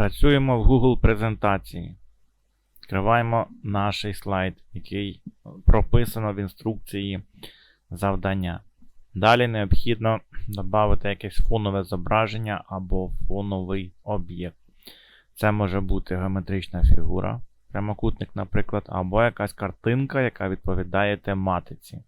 Працюємо в Google презентації. Відкриваємо наш слайд, який прописано в інструкції завдання. Далі необхідно додати якесь фонове зображення або фоновий об'єкт. Це може бути геометрична фігура, прямокутник, наприклад, або якась картинка, яка відповідає тематиці.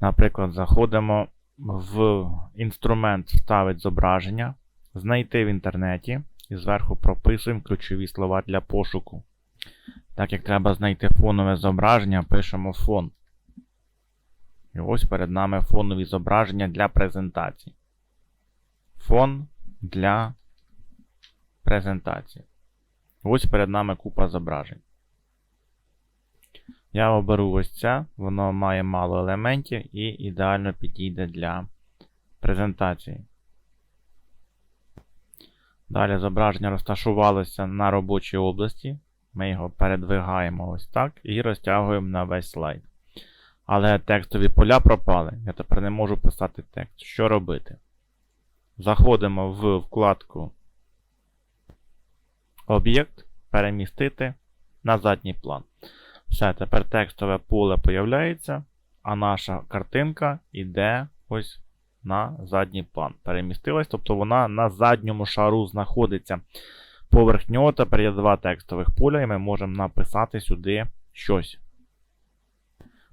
Наприклад, заходимо в інструмент Вставить зображення, знайти в інтернеті і зверху прописуємо ключові слова для пошуку. Так як треба знайти фонове зображення, пишемо фон. І ось перед нами фонові зображення для презентації. Фон для презентації. Ось перед нами купа зображень. Я оберу ось це, воно має мало елементів і ідеально підійде для презентації. Далі зображення розташувалося на робочій області. Ми його передвигаємо ось так і розтягуємо на весь слайд. Але текстові поля пропали. Я тепер не можу писати текст. Що робити? Заходимо в вкладку Об'єкт, перемістити на задній план. Все, тепер текстове поле появляється, а наша картинка йде ось на задній план. Перемістилась, тобто вона на задньому шару знаходиться. Поверх нього тепер є два текстових поля, і ми можемо написати сюди щось.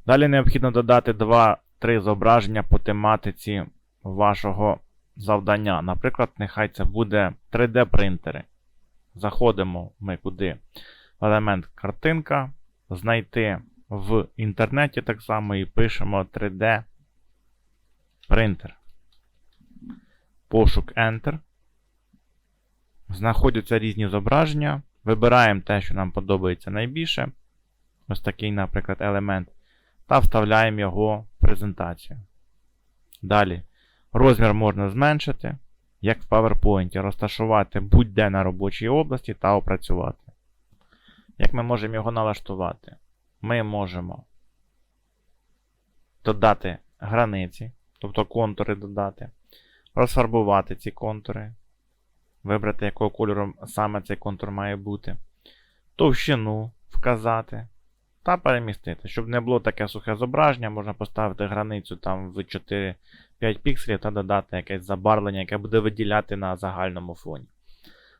Далі необхідно додати 2-3 зображення по тематиці вашого завдання. Наприклад, нехай це буде 3D-принтери. Заходимо ми куди? В елемент картинка, знайти в інтернеті так само і пишемо 3D принтер. Пошук Enter. Знаходяться різні зображення. Вибираємо те, що нам подобається найбільше. Ось такий, наприклад, елемент. Та вставляємо його в презентацію. Далі. Розмір можна зменшити, як в PowerPoint, розташувати будь-де на робочій області та опрацювати. Як ми можемо його налаштувати? Ми можемо додати границі, тобто контури додати, розфарбувати ці контури, вибрати, якого кольору саме цей контур має бути, товщину вказати та перемістити. Щоб не було таке сухе зображення, можна поставити границю там в 4-5 пікселів та додати якесь забарвлення, яке буде виділяти на загальному фоні.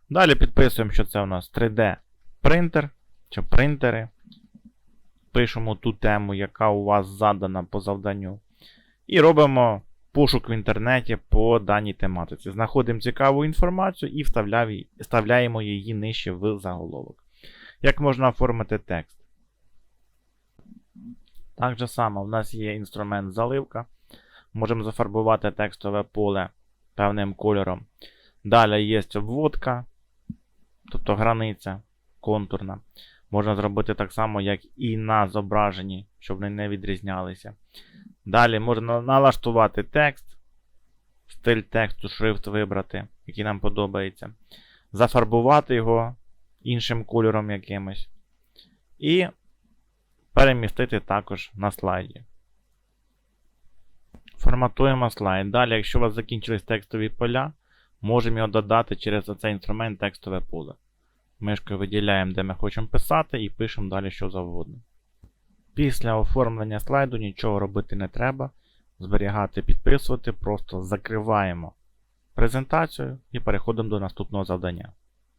Далі підписуємо, що це у нас 3D принтер чи принтери. Пишемо ту тему, яка у вас задана по завданню. І робимо пошук в інтернеті по даній тематиці. Знаходимо цікаву інформацію і вставляємо її нижче в заголовок. Як можна оформити текст? Так же само, в нас є інструмент заливка. Можемо зафарбувати текстове поле певним кольором. Далі є обводка, тобто границя контурна. Можна зробити так само, як і на зображенні, щоб вони не відрізнялися. Далі можна налаштувати текст, стиль тексту, шрифт вибрати, який нам подобається. Зафарбувати його іншим кольором якимось. І перемістити також на слайді. Форматуємо слайд. Далі, якщо у вас закінчились текстові поля, можемо його додати через цей інструмент текстове поле. Мишкою виділяємо, де ми хочемо писати, і пишемо далі що завгодно. Після оформлення слайду нічого робити не треба. Зберігати, підписувати, просто закриваємо презентацію і переходимо до наступного завдання.